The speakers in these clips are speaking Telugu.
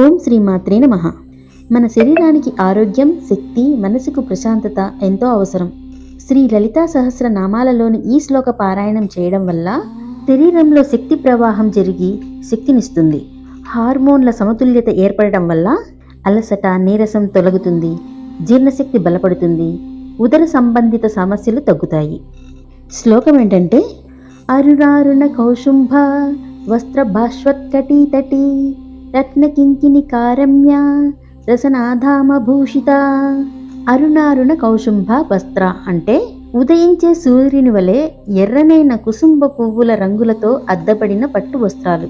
ఓం శ్రీమాత్రే నమ. మన శరీరానికి ఆరోగ్యం శక్తి మనసుకు ప్రశాంతత ఎంతో అవసరం. శ్రీ లలితా సహస్ర నామాలలోని ఈ శ్లోక పారాయణం చేయడం వల్ల శరీరంలో శక్తి ప్రవాహం జరిగి శక్తినిస్తుంది. హార్మోన్ల సమతుల్యత ఏర్పడడం వల్ల అలసట నీరసం తొలగుతుంది జీర్ణశక్తి బలపడుతుంది ఉదర సంబంధిత సమస్యలు తగ్గుతాయి. శ్లోకం ఏంటంటే అరుణారుణ కౌశుంభ వస్త్ర భాష్వత్కటీతటి తటీ కారమ్య రసనాధామభూషిత అరుణారుణ కౌశుంభ వస్త్ర అంటే ఉదయించే సూర్యుని వలె ఎర్రనైన కుసుంబ పువ్వుల రంగులతో అద్దబడిన పట్టు వస్త్రాలు.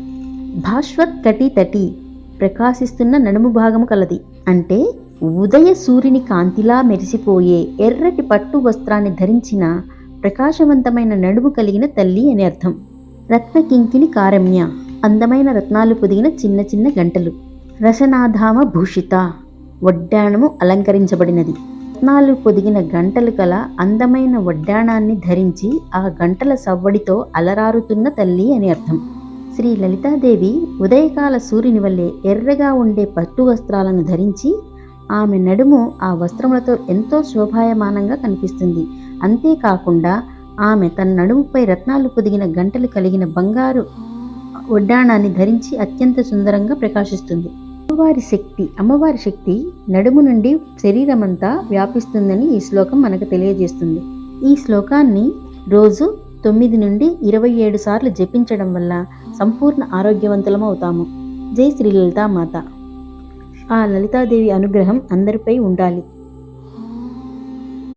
భాష్వత్ కటి తటి ప్రకాశిస్తున్న నడుము భాగము కలది. అంటే ఉదయ సూర్యుని కాంతిలా మెరిసిపోయే ఎర్రటి పట్టు వస్త్రాన్ని ధరించిన ప్రకాశవంతమైన నడుము కలిగిన తల్లి అని అర్థం. రత్నకింకిని కారమ్య అందమైన రత్నాలు పొదిగిన చిన్న చిన్న గంటలు. రసనాధామ భూషిత. వడ్డాణము అలంకరించబడినది. రత్నాలు పొదిగిన గంటలు కల అందమైన వడ్డాణాన్ని ధరించి ఆ గంటల సవ్వడితో అలరారుతున్న తల్లి అని అర్థం. శ్రీ లలితాదేవి ఉదయకాల సూర్యుని వల్లే ఎర్రగా ఉండే పట్టు వస్త్రాలను ధరించి ఆమె నడుము ఆ వస్త్రములతో ఎంతో శోభాయమానంగా కనిపిస్తుంది. అంతేకాకుండా ఆమె తన నడుముపై రత్నాలు పొదిగిన గంటలు కలిగిన బంగారు వడ్డాణాన్ని ధరించి అత్యంత సుందరంగా ప్రకాశిస్తుంది. అమ్మవారి శక్తి అమ్మవారి శక్తి నడుము నుండి శరీరమంతా వ్యాపిస్తుందని ఈ శ్లోకం మనకు తెలియజేస్తుంది. ఈ శ్లోకాన్ని రోజు తొమ్మిది నుండి ఇరవై ఏడు సార్లు జపించడం వల్ల సంపూర్ణ ఆరోగ్యవంతులం అవుతాము. జై శ్రీ లలితామాత. ఆ లలితాదేవి అనుగ్రహం అందరిపై ఉండాలి.